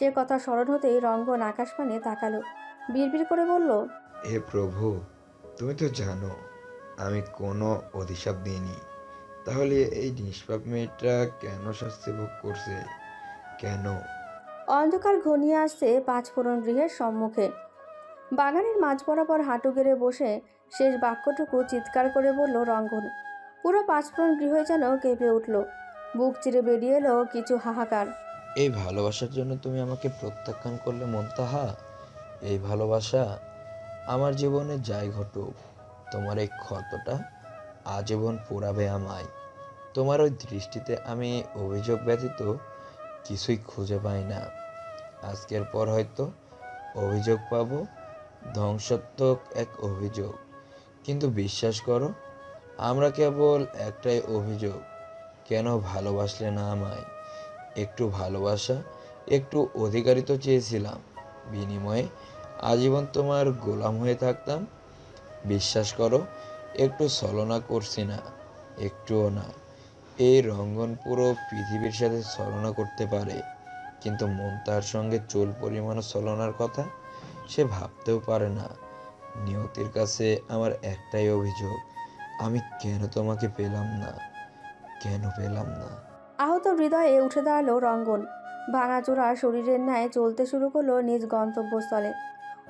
সে কথা স্মরণ হতেই রঙ্গন আকাশপানে তাকালো। বিড়বিড় করে বলল হে প্রভু তুমি তো জানো আমি কোনো অভিশাপ দিইনি। তাহলে এই নিষ্পাপ মেয়েটা কেন শাস্তি ভোগ করছে? কেন? অন্ধকার ঘনিয়ে আসছে পাঁচফোড়ন গৃহের সম্মুখে। বাগানের মাঝ বরাবর হাঁটু গেড়ে বসে শেষ বাক্যটুকু চিৎকার করে বলল রঙ্গন। পুরো পাঁচফোড়ন গৃহ যেন কেঁপে উঠল। বুক চিরে বেরিয়ে এলো কিছু হাহাকার। এই ভালোবাসার জন্য তুমি আমাকে প্রত্যাখ্যান করলে মন্তাহা এই ভালোবাসা আমার জীবনে যাই ঘটুক, তোমার এই ক্ষতটা আজীবন পোড়াবে আমায়। তোমার ওই দৃষ্টিতে আমি অভিযোগ ব্যতীত কিছুই খুঁজে পাই না। আজকের পর হয়তো অভিযোগ পাবো, ধ্বংসাত্মক এক অভিযোগ। কিন্তু বিশ্বাস করো, আমরা কেবল একটাই অভিযোগ, কেন ভালোবাসলে না আমায়? একটু ভালোবাসা, একটু অধিকারিত চেয়েছিলাম। বিনিময়ে আজীবন তোমার গোলাম হয়ে থাকতাম। বিশ্বাস করো, একটু ছলনা করছি না, একটুও না। এই রঙ্গন পুরো পৃথিবীর সাথে ছলনা করতে পারে, কিন্তু মন তার সঙ্গে চুল পরিমাণও ছলনার কথা সে ভাবতেও পারে না। নিয়তির কাছে আমার একটাই অভিযোগ, আমি কেন তোমাকে পেলাম না? কেন পেলাম না? আহত হৃদয়ে উঠে দাঁড়াল রঙ্গন। ভাঙাচোরা শরীরের ন্যায় চলতে শুরু করল নিজ গন্তব্যস্থলে।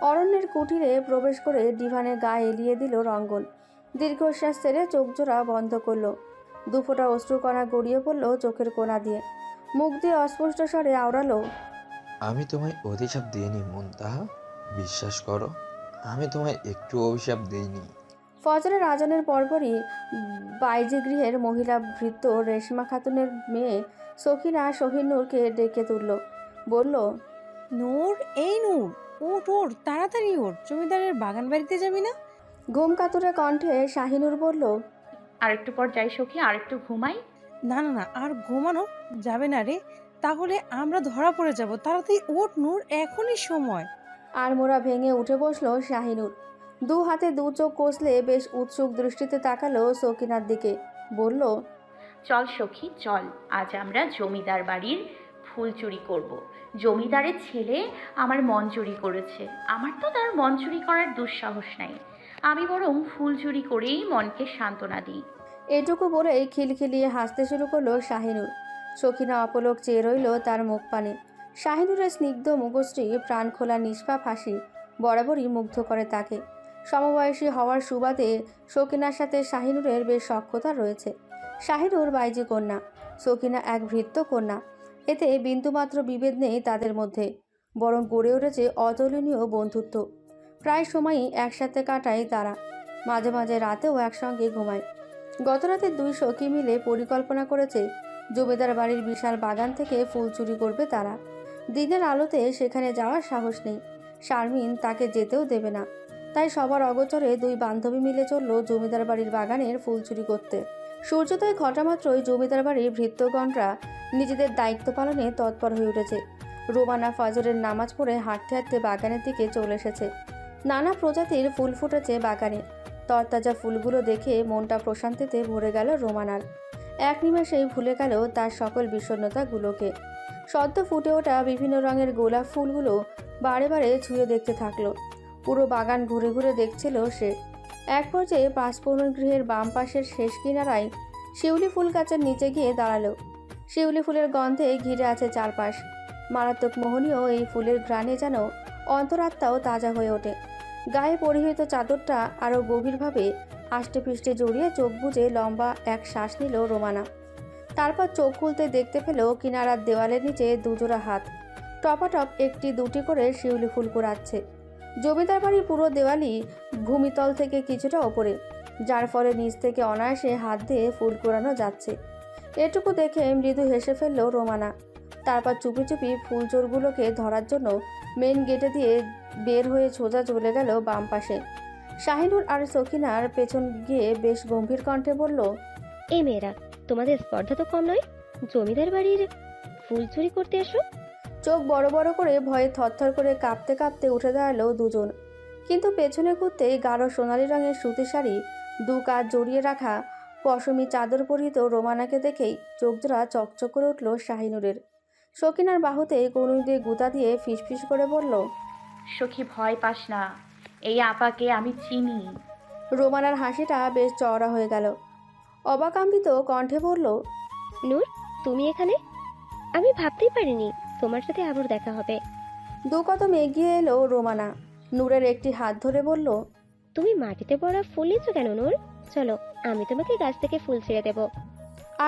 অরণ্যের কুটিরে প্রবেশ করে ডিভানের গায়ে এলিয়ে দিল রঙ্গন। দীর্ঘশ্বাস ছেড়ে চোখ জোড়া বন্ধ করল। দুফোটা অশ্রুকণা গড়িয়ে পড়ল চোখের কোনা দিয়ে। মুখ দিয়ে অস্পষ্ট স্বরে আওড়ালো, আমি তোমায় অভিশাপ দিইনি, মুনতাহা। বিশ্বাস করো, আমি তোমায় একটু অভিশাপ দিইনি। ফজরের আজানের পরপরই বাইজি গৃহের মহিলা ভৃত্য রেশমা খাতুনের মেয়ে সখিনা শহীনুরকে ডেকে তুলল। বলল নূর এই নূর ওঠ ওঠ তাড়াতাড়ি ওঠ জমিদারের বাগান বাড়িতে যাবি না? ঘুম কাতুরে কণ্ঠে শাহিনুর বলল আর একটু পর যাই সখি আর একটু ঘুমাই। না না না আর ঘুমানো যাবে না রে। তাহলে আমরা ধরা পড়ে যাব। তাড়াতাড়ি ওঠ নূর এখনই সময়। আর মোড়া ভেঙে উঠে বসল শাহিনুর। দু হাতে দু চোখ কষলে বেশ উৎসুক দৃষ্টিতে তাকালো সকিনার দিকে। বলল চল সখী চল। আজ আমরা জমিদার বাড়ির ফুল চুরি করব। জমিদারের ছেলে আমার মন চুরি করেছে। আমার তো তার মন চুরি করার দুঃসাহস নাই। আমি বরং ফুল চুরি করেই মনকে সান্ত্বনা দিই। এটুকু বলেই খিলখিলিয়ে হাসতে শুরু করল শাহিনুর। সখিনা অপলক চেয়ে রইল তার মুখ পানে। শাহিনুরের স্নিগ্ধ মুখশ্রী প্রাণ খোলা নিষ্পাপ হাসি বরাবরই মুগ্ধ করে তাকে। সমবয়সী হওয়ার সুবাদে সকিনার সাথে শাহিনুরের বেশ সক্ষতা রয়েছে। শাহিনুর বাইজি কন্যা, সকিনা এক ভৃত্য কন্যা। এতে বিন্দুমাত্র বিভেদ নেই তাদের মধ্যে, বরং গড়ে উঠেছে অতুলনীয় বন্ধুত্ব। প্রায় সময়ই একসাথে কাটায় তারা। মাঝে মাঝে রাতেও একসঙ্গে ঘুমায়। গতরাতে দুই সখী মিলে পরিকল্পনা করেছে, জমিদার বাড়ির বিশাল বাগান থেকে ফুল চুরি করবে তারা। দিনের আলোতে সেখানে যাওয়ার সাহস নেই। শারমিন তাকে যেতেও দেবে না। তাই সবার অগোচরে দুই বান্ধবী মিলে চলল জমিদার বাড়ির বাগানের ফুল চুরি করতে। সূর্যোদয় ঘটা মাত্রই জমিদার বাড়ির ভৃত্যগণরা নিজেদের দায়িত্ব পালনে তৎপর হয়ে উঠেছে। রোমানা ফজরের নামাজ পড়ে হাঁটতে হাঁটতে বাগানের দিকে চলে এসেছে। নানা প্রজাতির ফুল ফুটেছে বাগানে। তরতাজা ফুলগুলো দেখে মনটা প্রশান্তিতে ভরে গেল রোমানার। এক নিমেষেই ভুলে গেল তার সকল বিষণ্ণতাগুলোকে। সদ্য ফুটে ওঠা বিভিন্ন রঙের গোলাপ ফুলগুলো বারে বারে ছুঁয়ে দেখতে থাকল। পুরো বাগান ঘুরে ঘুরে দেখছিল সে। এক পর্যায়ে পাঁচপূর্ণ গৃহের বাম পাশের শেষ কিনারায় শিউলি ফুল গাছের নিচে গিয়ে দাঁড়াল। শিউলি ফুলের গন্ধে ঘিরে আছে চারপাশ। মারাত্মক মোহনীয় এই ফুলের ঘ্রাণে যেন অন্তরাত্মাও তাজা হয়ে ওঠে। গায়ে পরিহিত চাদরটা আরও গভীরভাবে আষ্টে পৃষ্ঠে জড়িয়ে চোখ বুজে লম্বা এক শ্বাস নিল রোমানা। তারপর চোখ খুলতে দেখতে পেল কিনারার দেওয়ালের নিচে দুজোড়া হাত। টপাটপ একটি দুটি করে শিউলি ফুল কুড়াচ্ছে। জমিদার বাড়ির পুরো দেওয়ালি ভূমিতল থেকে কিছুটা ওপরে, যার ফলে নিচ থেকে অনায়াসে হাত দিয়ে ফুল কুড়ানো যাচ্ছে। এটুকু দেখে মৃদু হেসে ফেলল রোমানা। তারপর চুপি চুপি ফুলচোরগুলোকে ধরার জন্য মেন গেটে দিয়ে বের হয়ে সোজা চলে গেল বাম পাশে। শাহিনুর আর সখিনার পেছন গিয়ে বেশ গম্ভীর কণ্ঠে বলল, এই মেয়েরা, তোমাদের স্পর্ধা তো কম নয়। জমিদার বাড়ির ফুল চুরি করতে এসো। চোখ বড় বড় করে ভয়ে থরথর করে কাঁপতে কাঁপতে উঠে দাঁড়াল দুজন। কিন্তু পেছনে ঘুরতেই গাঢ় সোনালি রঙের সুতি শাড়ি দু কাজ জড়িয়ে রাখা পশমি চাদর পরিহিত রোমানাকে দেখেই চোখজোড়া চকচক করে উঠল শাহিনুরের। সকিনার বাহুতে কনুই দিয়ে গুতা দিয়ে ফিসফিস করে বলল সখী ভয় পাস না। এই আপাকে আমি চিনি। রোমানার হাসিটা বেশ চওড়া হয়ে গেল। অবাকাম্বিত কণ্ঠে বলল নূর তুমি এখানে? আমি ভাবতেই পারিনি। তোমার সাথে আবার দেখা হবে। দু কদম এগিয়ে এলো রোমানা। নূরের একটি হাত ধরে বলল তুমি মাটিতে পড়া ফুল নিচ্ছ কেন নূর? চলো আমি তোমাকে গাছ থেকে ফুল ছিঁড়ে দেবো।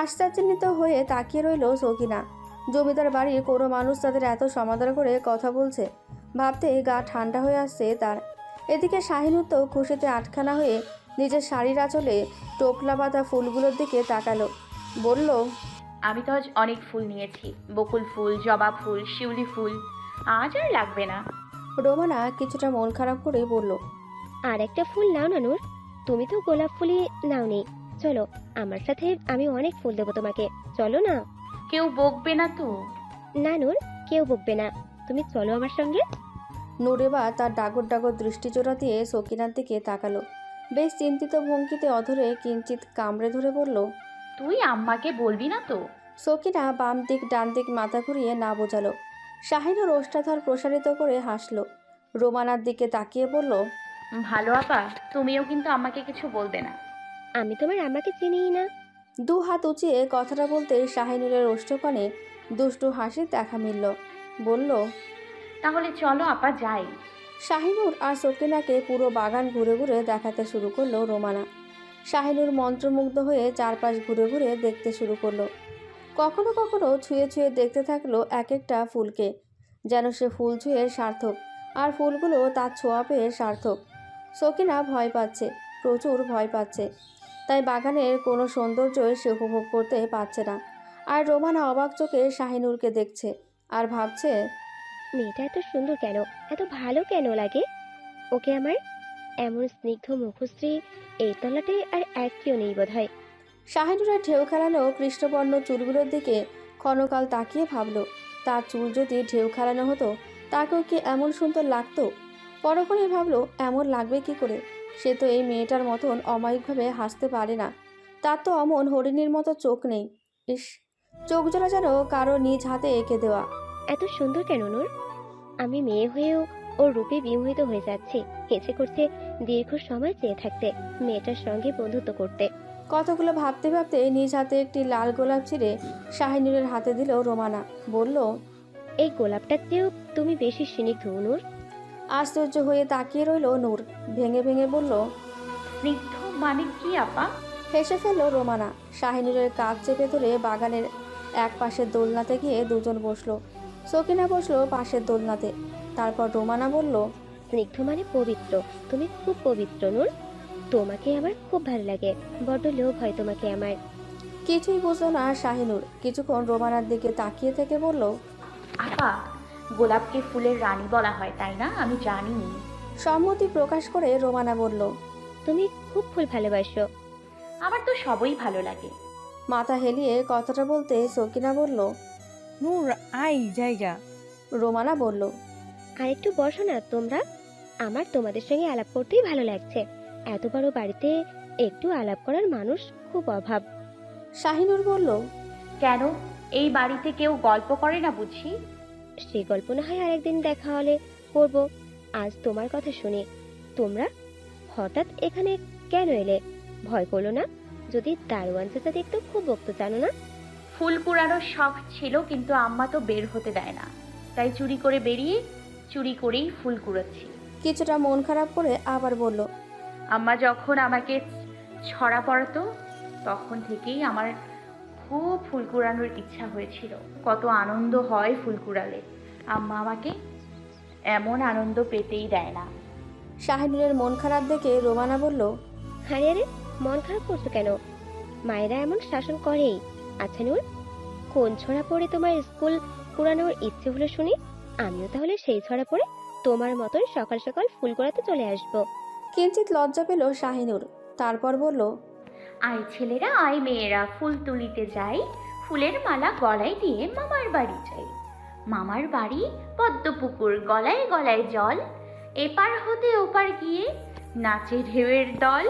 আশ্চর্যান্বিত হয়ে তাকিয়ে রইল সকিনা। জমিদার বাড়ির কোনো মানুষ তাদের এত সমাদর করে কথা বলছে ভাবতে গা ঠান্ডা হয়ে আসছে তার। এদিকে শাহিনুর তো খুশিতে আটখানা হয়ে নিজের শাড়ির আঁচলে টোপলা বাঁধা ফুলগুলোর দিকে তাকালো। বলল আমি তো আজ অনেক ফুল নিয়েছি। বকুল ফুল জবা ফুল শিউলি ফুল। আজ আর লাগবে না। রোমানা কিছুটা মন খারাপ করে বলল আর একটা ফুল নাও না নূর তুমি তো গোলাপ ফুলই নাওনি। চলো আমার সাথে আমি অনেক ফুল দেবো তোমাকে। চলো না। কেউ বকবে না তো? না নূর কেউ বকবে না। তুমি চলো আমার সঙ্গে। নুরেবা তার ডাগর ডাগর দৃষ্টিচোরা দিয়ে সকিনার দিকে তাকালো। বেশ চিন্তিত ভঙ্গিতে অধরে কিঞ্চিত কামড়ে ধরে বলল তুই আম্মাকে বলবি না তো? সকিনা বাম দিক ডান দিক মাথা ঘুরিয়ে না বোঝালো। শাহিনুর ওষ্ঠাধর প্রসারিত করে হাসলো। রোমানার দিকে তাকিয়ে বলল ভালো আপা তুমিও কিন্তু আম্মাকে কিছু বলবে না। আমি তোমার আমাকে চিনিই না। দু হাত উঁচিয়ে কথাটা বলতে শাহিনুরের ওষ্ঠপানে দুষ্টু হাসির দেখা মিলল। বলল তাহলে চলো আপা যাই। শাহিনুর আর সকিনাকে পুরো বাগান ঘুরে ঘুরে দেখাতে শুরু করল রোমানা। শাহিনুর মন্ত্রমুগ্ধ হয়ে চারপাশ ঘুরে ঘুরে দেখতে শুরু করল। কখনো কখনো ছুঁয়ে ছুঁয়ে দেখতে থাকল এক একটা ফুলকে, যেন সে ফুল ছুঁয়ে সার্থক, আর ফুলগুলো তার ছোঁয়া পেয়ে সার্থক। সকিনা ভয় পাচ্ছে, প্রচুর ভয় পাচ্ছে। তাই বাগানের কোনো সৌন্দর্যই সে উপভোগ করতে পারছে না। আর রোমানা অবাক চোখে শাহিনুরকে দেখছে আর ভাবছে, মেয়েটা এত সুন্দর কেন? এত ভালো কেন লাগে? ওকে আমার এমন স্নিগ্ধ মুখশ্রী এই তলাটে আর এক কেউ নেই বোধ হয় শাহিনুরের ঢেউ খেলানো কৃষ্ণবর্ণ চুলগুলোর দিকে ক্ষণকাল তাকিয়ে ভাবল তার চুল যদি ঢেউ খেলানো হতো তাকেও কি এমন সুন্দর লাগতো? পরক্ষণে ভাবলো এমন লাগবে কি করে? সে তো এই মেয়েটার মতন অমায়িকভাবে হাসতে পারে না। তার তো অমন হরিণীর মতো চোখ নেই। ইস চোখ জোড়া যেন কারও নিজ হাতে এঁকে দেওয়া। এত সুন্দর কেন নূর? আমি মেয়ে হয়েও ওর রূপে বিমোহিত হয়ে যাচ্ছি। ইচ্ছে করছে দীর্ঘ সময় চেয়ে থাকতে মেয়েটার সঙ্গে বন্ধুত্ব করতে। কতগুলো ভাবতে ভাবতে নিজ হাতে একটি লাল গোলাপ ছিঁড়ে শাহিনুরের হাতে দিল রোমানা। বলল এই গোলাপটার চেয়েও তুমি বেশি স্নিগ্ধ নূর? আশ্চর্য হয়ে তাকিয়ে রইল নূর। ভেঙে ভেঙে বলল স্নিগ্ধ মানে কি আপা? হেসে ফেলল রোমানা। শাহিনুরের কাজ চেপে ধরে বাগানের এক পাশের দোলনাতে গিয়ে দুজন বসল। সকিনা বসল পাশের দোলনাতে। তারপর রোমানা বলল স্নিগ্ধ মানে পবিত্র। তুমি খুব পবিত্র নূর। তোমাকে আমার খুব ভালো লাগে। বড্ড লোভ হয় তোমাকে আমার। কিছুই বুঝলো না শাহিনুর। কিছুক্ষণ রোমানার দিকে তাকিয়ে থেকে বলল আপা গোলাপকে ফুলের রানী বলা হয় তাই না? আমি জানি। সম্মতি প্রকাশ করে রোমানা বলল তুমি খুব ফুল ভালোবাসো। আমার তো সবই ভালো লাগে। মাথা হেলিয়ে কথাটা বলতে সকিনা বলল নূর আই জায়গা রোমানা বলল আর একটু বসো না তোমরা। আমার তোমাদের সঙ্গে আলাপ করতেই ভালো লাগছে। এত বড় বাড়িতে একটু আলাপ করার মানুষ খুব অভাব। শাহিনুর বলল কেন? এই বাড়িতে কেউ গল্প করে না বুঝি? সে গল্প না হয় আরেকদিন দেখা হলে করব। আজ তোমার কথা শুনি তোমরা হঠাৎ এখানে কেন এলে? ভয় করল না? যদি দারোয়ান চাচা দেখতো খুব বকতো জানো না? ফুল কুড়ানোর শখ ছিল কিন্তু আম্মা তো বের হতে দেয় না। তাই চুরি করে বেরিয়ে চুরি করেই ফুল কুড়াচ্ছি। কিছুটা মন খারাপ করে আবার বলল আম্মা যখন আমাকে ছড়া পড়াতো তখন থেকেই আমার খুব ফুল কুড়ানোর ইচ্ছা হয়েছিল। কত আনন্দ হয় ফুল কুড়ালে। আম্মা আমাকে এমন আনন্দ পেতেই দেয় না। শাহিনুরের মন খারাপ দেখে রোমানা বলল আরে আরে মন খারাপ করছ কেন? মায়েরা এমন শাসন করেই। আচ্ছা নূর কোন ছড়া পড়ে তোমার স্কুল কুড়ানোর ইচ্ছে হলো শুনি? আমিও তাহলে সেই ছড়া পড়ে তোমার মতন সকাল সকাল ফুল করাতে চলে আসব। কিঞ্চিত লজ্জা পেল শাহিনুর। তারপর বলল আয় ছেলেরা আয় মেয়েরা ফুল তুলিতে যাই। ফুলের মালা গলায় দিয়ে মামার বাড়ি যাই। মামার বাড়ি পদ্মপুকুর গলায় গলায় জল। এপার হতে ওপার গিয়ে নাচে ঢেউয়ের দল।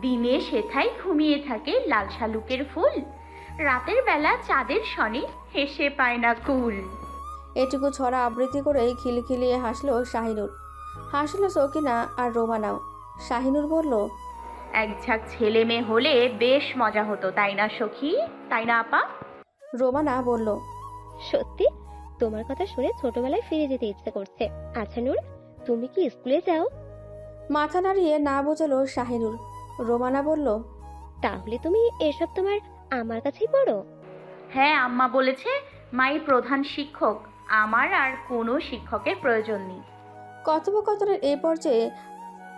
দিনে সেথায় ঘুমিয়ে থাকে লাল শালুকের ফুল। রাতের বেলা চাঁদের সনে হেসে পায় না কুল। এটুকু ছড়া আবৃত্তি করেই খিলখিলিয়ে হাসলো শাহিনুর। হাসলো সকিনা আর রোমানাও। শাহিনুর বলল এক ঝাঁক ছেলে মেয়ে হলে বেশ মজা হতো তাই না সখী? তাই না আপা? রোমানা বলল সত্যি? তোমার কথা শুনে ছোটবেলায় ফিরে যেতে ইচ্ছে করছে। আচ্ছা নূর তুমি কি স্কুলে যাও? মাথা নাড়িয়ে না বোঝালো শাহিনুর। রোমানা বলল তাহলে তুমি এসব তোমার আমার কাছেই পড়ো? হ্যাঁ আম্মা বলেছে মাই প্রধান শিক্ষক। আমার আর কোনো শিক্ষকের প্রয়োজন নেই। কথোপকথনের এই পর্যায়ে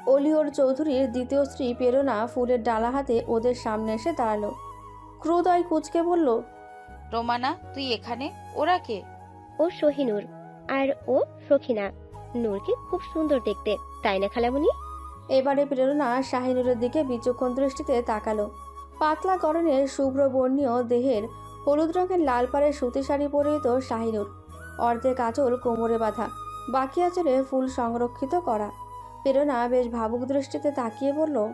অলিওর চৌধুরীর দ্বিতীয় স্ত্রী প্রেরণা ফুলের ডালা হাতে ওদের সামনে এসে দাঁড়াল। ক্রুদয় কুচকে বলল রোমানা তুই এখানে? ওরা কে? ও সহিনুর আর ও সখিনা। নূরকে খুব সুন্দর দেখতে তাই না খালামুনি? এবারে প্রেরণা শাহিনুরের দিকে বিচক্ষণ দৃষ্টিতে তাকালো। পাতলা গরনের শুভ্র বর্ণীয় দেহের হলুদ রঙের লাল পাড়ের সুতি শাড়ি পরিহিত শাহিনুর। অর্ধেক আঁচল কোমরে বাঁধা। বাকি আঁচলে ফুল সংরক্ষিত করা। প্রেরণা বেশ ভাবুক দৃষ্টিতে তাকিয়ে বলল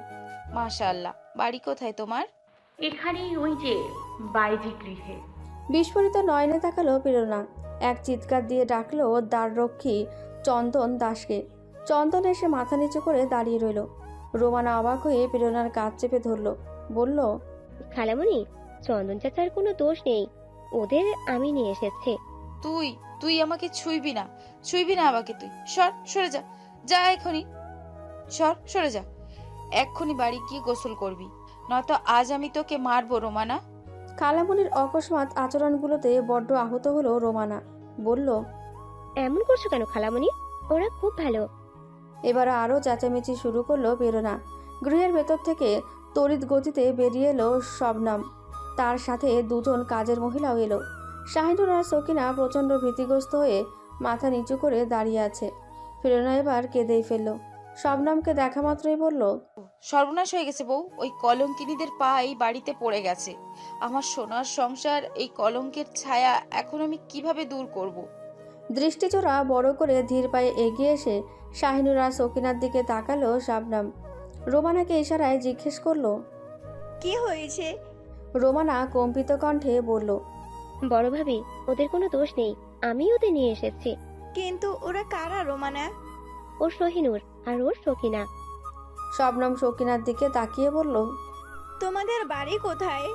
মাশাআল্লাহ বাড়ি কোথায় তোমার? এখানেই ওই যে বাইজি গৃহে। বিস্ফোরিত নয়নে তাকালো প্রেরণা। এক চিৎকার দিয়ে ডাকলো দ্বাররক্ষী চন্দন দাসকে। চন্দন এসে মাথা নিচু করে দাঁড়িয়ে রইল। রোমানা অবাক হয়ে প্রেরণার কাজ চেপে ধরলো। বলল খালামুনি চন্দন চাচার কোনো দোষ নেই। ওদের আমি নিয়ে এসেছি। তুই তুই আমাকে ছুঁইবি না ছুঁইবি না আমাকে তুই। সর সরে যা। যা এখনই। সর সরে যা। এক্ষুনি বাড়ি গিয়ে গোসল করবি। নয়তো আজ আমি তোকে মারবো রোমানা। খালামুনির অকস্মাৎ আচরণগুলোতে বড্ড আহত হলো রোমানা। বলল এমন করছ কেন খালামুনি? ওরা খুব ভালো। এবার আরও চেঁচামেচি শুরু করল বেরোনা। গৃহের ভেতর থেকে তড়িৎ গতিতে বেরিয়ে এলো শবনাম। তার সাথে দুজন কাজের মহিলাও এলো। শাহিনুর আর সকিনা প্রচণ্ড ভীতিগ্রস্ত হয়ে মাথা নিচু করে দাঁড়িয়ে আছে। প্রেরণা এবার কেঁদেই ফেলল। শবনামকে দেখা মাত্রই বলল সর্বনাশ হয়ে গেছে বউ ওই কলঙ্কিনীদের পা এই বাড়িতে পড়ে গেছে। আমার সোনার সংসার এই কলঙ্কের ছায়া এখন আমি কীভাবে দূর করব। দৃষ্টিচোরা বড় করে ধীর পায়ে এগিয়ে এসে শাহিনুর আর সকিনার দিকে তাকালো শাবনাম। রোমানাকে ইশারায় জিজ্ঞেস করল কি হয়েছে? রোমানা কম্পিত কণ্ঠে বলল বড় ভাবি ওদের কোনো দোষ নেই আমি ওদের নিয়ে এসেছি। কিন্তু ওরা কারা রোমানা? ও সহিনুর আর ওর সখিনা শবনম সকিনার দিকে তাকিয়ে বলল তোমাদের বাড়ি কোথায়?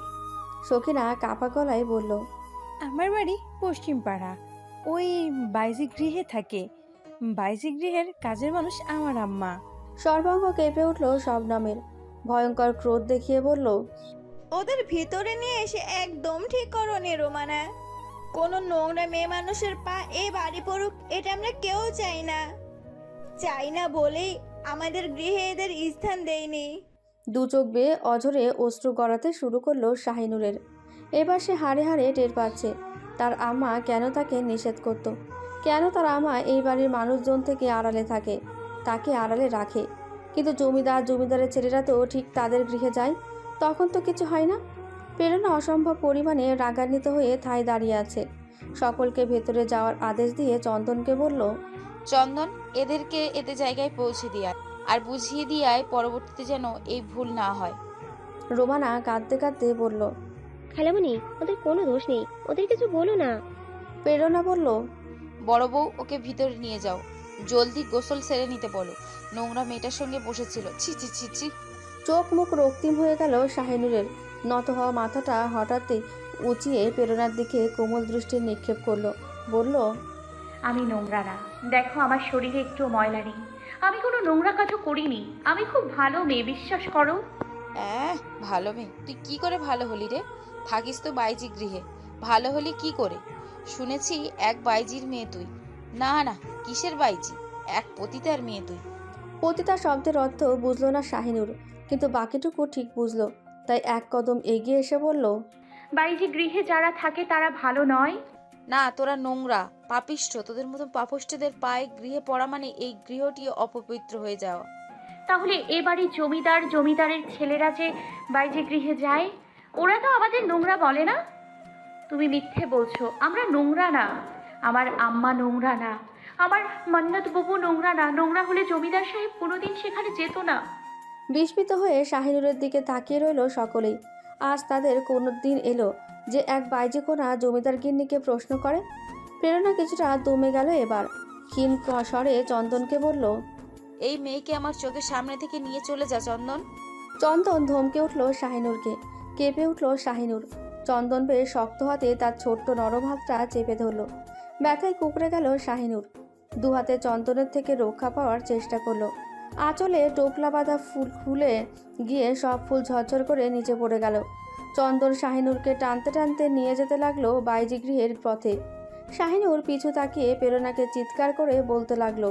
সকিনা কাপা গলায় বলল আমার বাড়ি পশ্চিম পাড়া ওই বাইজি গৃহে থাকে। বাইজি গৃহের কাজের মানুষ আমার আম্মা। সর্বাঙ্গ কেঁপে উঠল শবনমের। ভয়ঙ্কর ক্রোধ দেখিয়ে বলল ওদের ভিতরে নিয়ে এসে একদম ঠিক করো নে, রোমানা। কোনো নোংরা মেয়ে মানুষের পা এ বাড়ি পড়ুক, এটা আমরা কেউ চাই না। চাই না বলেই আমাদের গৃহে এদের স্থান দেয়নি। দু চোখ বেয়ে অঝরে অশ্রু গড়াতে শুরু করল শাহিনুরের। এবার সে হাড়ে হাড়ে টের পাচ্ছে, তার আম্মা কেন তাকে নিষেধ করত? কেন তার আম্মা এই বাড়ির মানুষজন থেকে আড়ালে থাকে? তাকে আড়ালে রাখে। কিন্তু জমিদার জমিদারের ছেলেরা তো ঠিক তাদের গৃহে যায় তখন তো কিছু হয় না। প্রেরণা অসম্ভব পরিমাণে রাগান্বিত হয়ে ঠায় দাঁড়িয়ে আছে। সকলকে ভেতরে যাওয়ার আদেশ দিয়ে চন্দনকে বলল চন্দন এদেরকে এদের জায়গায় পৌঁছে দিয়ে আর বুঝিয়ে দিয়ে পরবর্তীতে যেন এই ভুল না হয়। রোমানা কাঁদতে কাঁদতে বলল খালামুনি ওদের কোনো দোষ নেই। ওদের কিছু বলো না। প্রেরণা বলল বড় বউ ওকে ভিতরে নিয়ে যাও। জলদি গোসল সেরে নিতে বলো। নোংরা মেয়েটার সঙ্গে বসেছিল। ছি ছি ছি ছি। চোখ মুখ রক্তিম হয়ে গেল শাহিনুরের। নত হওয়া মাথাটা হঠাৎই উঁচিয়ে প্রেরণার দিকে কোমল দৃষ্টি নিক্ষেপ করল। বলল আমি নোংরা না। দেখো আমার শরীরে একটু ময়লা নেই। আমি কোনো নোংরা কাজও করিনি। আমি খুব ভালো মেয়ে বিশ্বাস করো? হ্যাঁ ভালো মেয়ে? তুই কি করে ভালো হলি রে? থাকিস তো বাইজি গৃহে। ভালো হলি কি করে? শুনেছি এক বাইজির মেয়ে তুই। না না কিসের বাইজি? এক পতিতার মেয়ে তুই। পতিতা শব্দের অর্থ বুঝলো না শাহিনুর। কিন্তু বাকিটুকু ঠিক বুঝলো। তাই এক কদম এগিয়ে এসে বলল বাইজি গৃহে যারা থাকে তারা ভালো নয়? না তোরা নোংরা পাপিষ্ঠ তোদের মতন পাপিষ্ঠদের পায়ে গৃহে পড়া মানে এই গৃহটি অপবিত্র হয়ে যাওয়া। তাহলে এ বাড়ির জমিদার জমিদারের ছেলেরা যে বাইজে গৃহে যায় ওরা তো আমাদের নোংরা বলে না? তুমি মিথ্যে বলছো আমরা নোংরা না। আমার আম্মা নোংরা না। আমার মান্নাত বাবু নোংরা না। নোংরা হলে জমিদার সাহেব কোনোদিন সেখানে যেত না। বিস্মিত হয়ে শাহিনুরের দিকে তাকিয়ে রইল সকলেই। আজ তাদের কোনো দিন এলো যে এক বাইজে কোনা জমিদার গিন্নিকে প্রশ্ন করে। প্রেরণা কিছুটা দমে গেল এবার। ক্ষীণ স্বরে চন্দনকে বলল এই মেয়েকে আমার চোখের সামনে থেকে নিয়ে চলে যা চন্দন। চন্দন ধমকে উঠল শাহিনুরকে। কেঁপে উঠল শাহিনুর। চন্দন বেশ শক্ত হাতে তার ছোট্ট নরম হাতটা চেপে ধরল। ব্যথায় কুকড়ে গেল শাহিনুর। দু হাতে চন্দনের থেকে রক্ষা পাওয়ার চেষ্টা করল। আঁচলে টোপলা বাঁধা ফুল খুলে গিয়ে সব ফুল ঝরঝর করে নিচে পড়ে গেল। চন্দন শাহিনুরকে টানতে টানতে নিয়ে যেতে লাগল বাইজি গৃহের পথে। শাহিনুর পিছু তাকিয়ে প্রেরণাকে চিৎকার করে বলতে লাগল,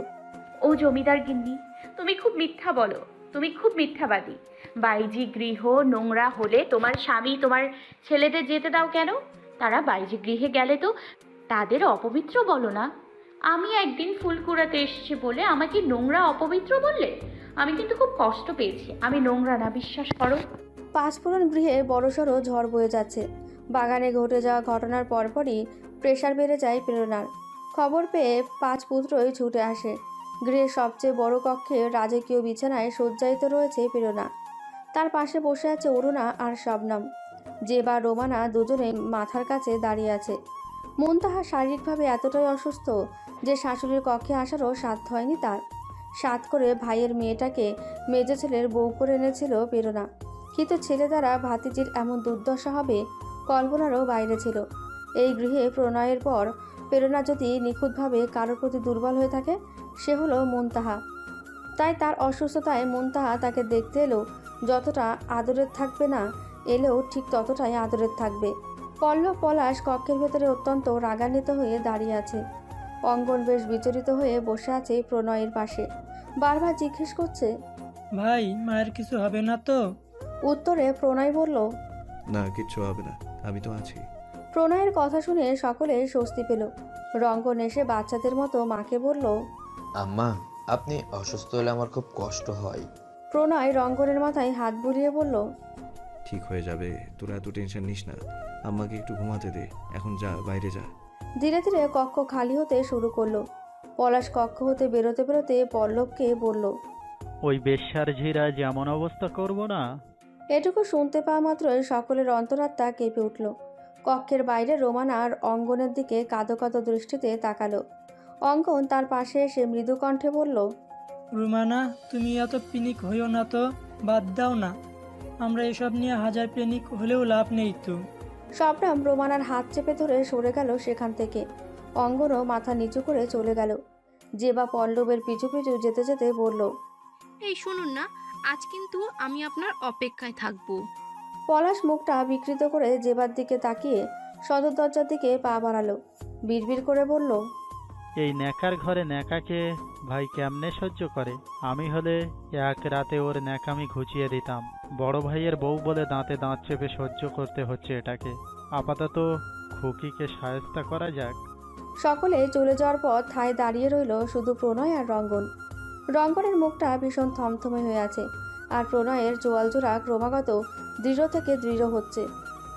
ও জমিদার গিন্নি, তুমি খুব মিথ্যা বলো, তুমি খুব মিথ্যাবাদী। বাইজি গৃহ নোংরা হলে তোমার স্বামী তোমার ছেলেদের যেতে দাও কেন? তারা বাইজি গৃহে গেলে তো তাদের অপবিত্র বলো না। আমি একদিন ফুল কুড়াতে এসেছি বলে আমাকে নোংরা অপবিত্র বললে? আমি কিন্তু খুব কষ্ট পেয়েছি। আমি নোংরা না, বিশ্বাস করো। পাঁচফোড়ন গৃহে বড়সড় ঝড় বয়ে যাচ্ছে। বাগানে ঘটে যাওয়া ঘটনার পরপরই প্রেশার বেড়ে যায় প্রেরণার। খবর পেয়ে পাঁচ পুত্রই ছুটে আসে। গৃহের সবচেয়ে বড় কক্ষে রাজকীয় বিছানায় সজ্জায়িত রয়েছে প্রেরণা। তার পাশে বসে আছে অরুণা আর শবনম। যে বা রোমানা দুজনে মাথার কাছে দাঁড়িয়ে আছে। মন্তাহা শারীরিকভাবে এতটাই অসুস্থ যে শাশুড়ির কক্ষে আসারও সাধ্য হয়নি তার। সাত করে ভাইয়ের মেয়েটাকে মেজো ছেলের বউ করে এনেছিল প্রেরণা কিন্তু ছেলে দ্বারা ভাতিজির এমন দুর্দশা হবে কল্পনারও বাইরে ছিল। এই গৃহে প্রণয়ের পর প্রেরণা যদি নিখুঁতভাবে কারোর প্রতি দুর্বল হয়ে থাকে, সে হলো মন্তাহা তাই তার অসুস্থতায় মন্তাহা তাকে দেখতে এলো, যতটা আদরের থাকবে না, এলেও ঠিক ততটাই আদরের থাকবে। পল্লব পলাশ কক্ষের ভেতরে অত্যন্ত রাগান্বিত হয়ে দাঁড়িয়ে আছে। অঙ্গন বেশ বিচলিত হয়ে বসে আছে প্রণয়ের পাশে। বারবার জিজ্ঞেস করছে ভাই মায়ের কিছু হবে না তো? উত্তরে প্রণয় বলল না কিচ্ছু হবে না আমি তো আছি। প্রণয়ের কথা শুনে সকলে স্বস্তি পেল। রঙ্গন এসে বাচ্চাদের মতো মাকে বলল আম্মা আপনি অসুস্থ হলে আমার খুব কষ্ট হয়। প্রণয় রঙ্গনের মাথায় হাত বুলিয়ে বলল ঠিক হয়ে যাবে তোরা এত টেনশন নিস না। আম্মাকে একটু ঘুমাতে দে। এখন যা বাইরে যা। ধীরে ধীরে কক্ষ খালি হতে শুরু করল। পলাশ কক্ষ হতে বেরোতে বেরোতে পল্লবকে বলল ওই বেশ্যার ঝিরা যেমন অবস্থা করব না? এটুকু শুনতে পাওয়া মাত্রই সকলের অন্তরাত্মা কেঁপে উঠল। কক্ষের বাইরে রোমানা আর অঙ্গনের দিকে কাঁদো কাঁদো দৃষ্টিতে তাকালো। অঙ্কন তার পাশে এসে মৃদু কণ্ঠে বলল রুমানা তুমি এত পিনিক হইও না তো বাদ দাও না। আমরা এসব নিয়ে হাজার পিনিক হলেও লাভ নেই তো। শবরাম রোমানার হাত চেপে ধরে সরে গেল সেখান থেকে। অঙ্গনও মাথা নিচু করে চলে গেল। যে বা পল্লবের পিছু পিছু যেতে যেতে বলল এই শুনুন না আজ কিন্তু আমি আপনার অপেক্ষায় থাকব। পলাশ মুখটা বিকৃত করে জেবার দিকে তাকিয়ে সদর দরজার দিকে পা বাড়ালো। বিড়বিড় করে বলল এই ন্যাকার ঘরে ন্যাকাকে ভাই কেমনে সহ্য করে? আমি হলে এক রাতে ওর ন্যাকামি ঘুচিয়ে দিতাম। বড় ভাইয়ের বউ বলে দাঁতে দাঁত চেপে সহ্য করতে হচ্ছে এটাকে। আপাতত খুকিকে সায়স্তা করা যাক। সকলে চলে যাওয়ার পর থায় দাঁড়িয়ে রইল শুধু প্রণয় আর রঙ্গন। রঙ্গনের মুখটা ভীষণ থমথমে হয়ে আছে আর প্রণয়ের চোয়াল জোড়া ক্রমাগত দৃঢ় থেকে দৃঢ় হচ্ছে।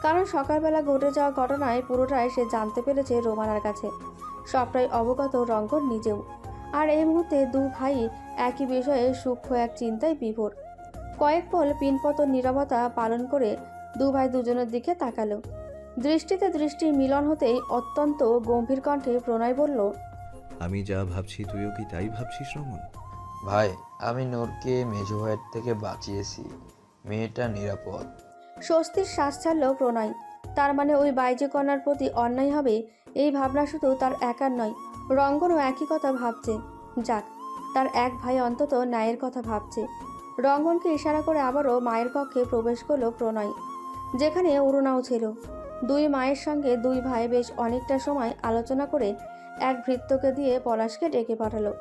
কারণ সকালবেলা ঘটে যাওয়া ঘটনায় পুরোটাই সে জানতে পেরেছে রোমানার কাছে। সবটাই অবগত রঙ্গন নিজেও। আর এই মুহূর্তে দু ভাই একই বিষয়ে সূক্ষ্ম এক চিন্তায় বিভোর। কয়েক পল পিনপতন নীরবতা পালন করে দু ভাই দুজনের দিকে তাকালো। দৃষ্টিতে দৃষ্টির মিলন হতেই অত্যন্ত গম্ভীর কণ্ঠে প্রণয় বলল আমি যা ভাবছি তুইও কি তাই ভাবছিস রমন ভাই আমি নূরকে মেজো ভাইয়ের থেকে বাঁচিয়েছি। মেয়েটা নিরাপদ। স্বস্তির শ্বাস ছাড়ল প্রণয়। তার মানে ওই বাইজে কন্যার প্রতি অন্যায় হবে এই ভাবনা শুধু তার একার নয়, রঙ্গনও একই কথা ভাবছে। যাক, তার এক ভাই অন্তত ন্যায়ের কথা ভাবছে। রঙ্গনকে ইশারা করে আবারও মায়ের কক্ষে প্রবেশ করল প্রণয়। যেখানে অরুণাও ছিল। দুই মায়ের সঙ্গে দুই ভাই বেশ অনেকটা সময় আলোচনা করে এক ভৃত্যকে দিয়ে পলাশকে ডেকে পাঠালো।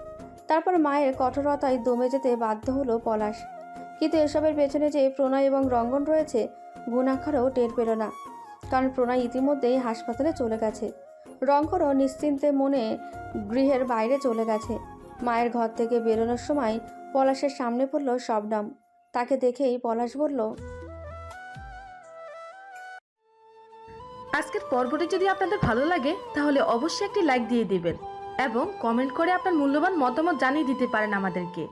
তারপর মায়ের কঠোরতায় দমে যেতে বাধ্য হলো পলাশ। কিন্তু এসবের পেছনে যে প্রণয় এবং রঙ্গন রয়েছে, গুণাক্ষারও টের পেল না। কারণ প্রণয় ইতিমধ্যেই হাসপাতালে চলে গেছে। রঙ্করও নিশ্চিন্তে মনে গৃহের বাইরে চলে গেছে। মায়ের ঘর থেকে বেরোনোর সময় পলাশের সামনে পড়ল শবনম। তাকে দেখেই পলাশ বলল, আজকের পর্বটি যদি আপনাদের ভালো লাগে, তাহলে অবশ্যই একটি লাইক দিয়ে দিবেন এবং কমেন্ট করে আপনার মূল্যবান মতামত জানিয়ে দিতে পারেন আমাদেরকে।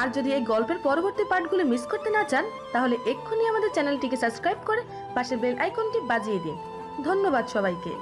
আর যদি এই গল্পের পরবর্তী পার্টগুলো মিস করতে না চান, তাহলে এক্ষুনি আমাদের চ্যানেলটিকে সাবস্ক্রাইব করে পাশের বেল আইকনটি বাজিয়ে দিন। ধন্যবাদ সবাইকে।